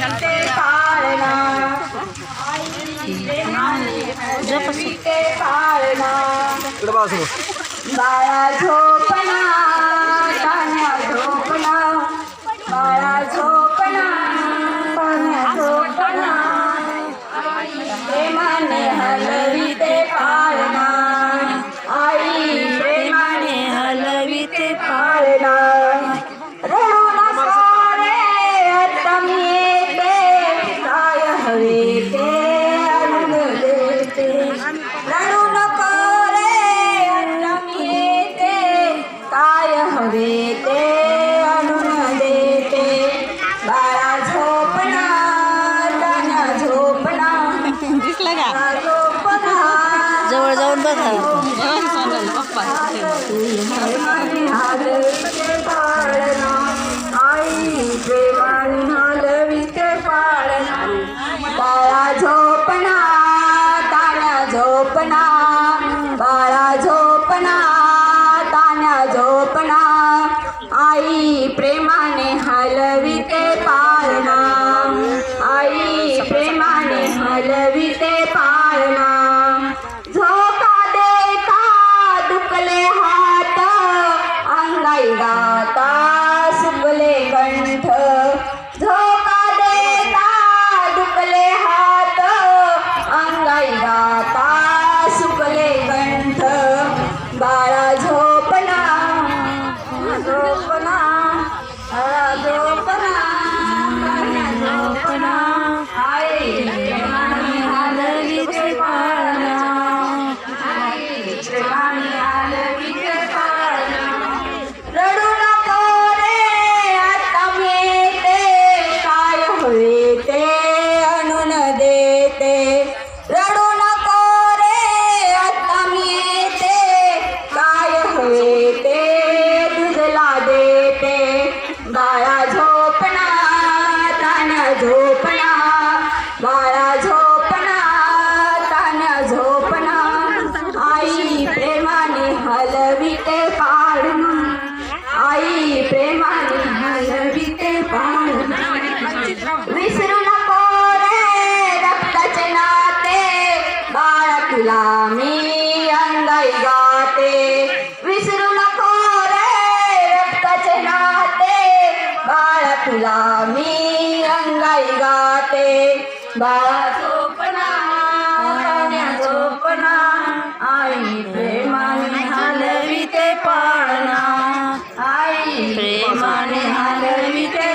विनंती बाळा झोपला झोपला. बाळा झोप झालं का जाऊन बघा. बाळा झोपणा ताण्या झोपणा बाळा झोपणा ताण्या आई गाई गाता सुकले कंठ झोका देता दुखले हात अंगाई गाता सुकले कंठ बाळा झोपना झोपना नाते विसरू नको रे रक्ताचे नाते बाळा तुला मी अंगाई गाते। बाळा झोपना राण्या झोपना आई प्रेमाने हलविते पाळणा। आई प्रेमाने हलविते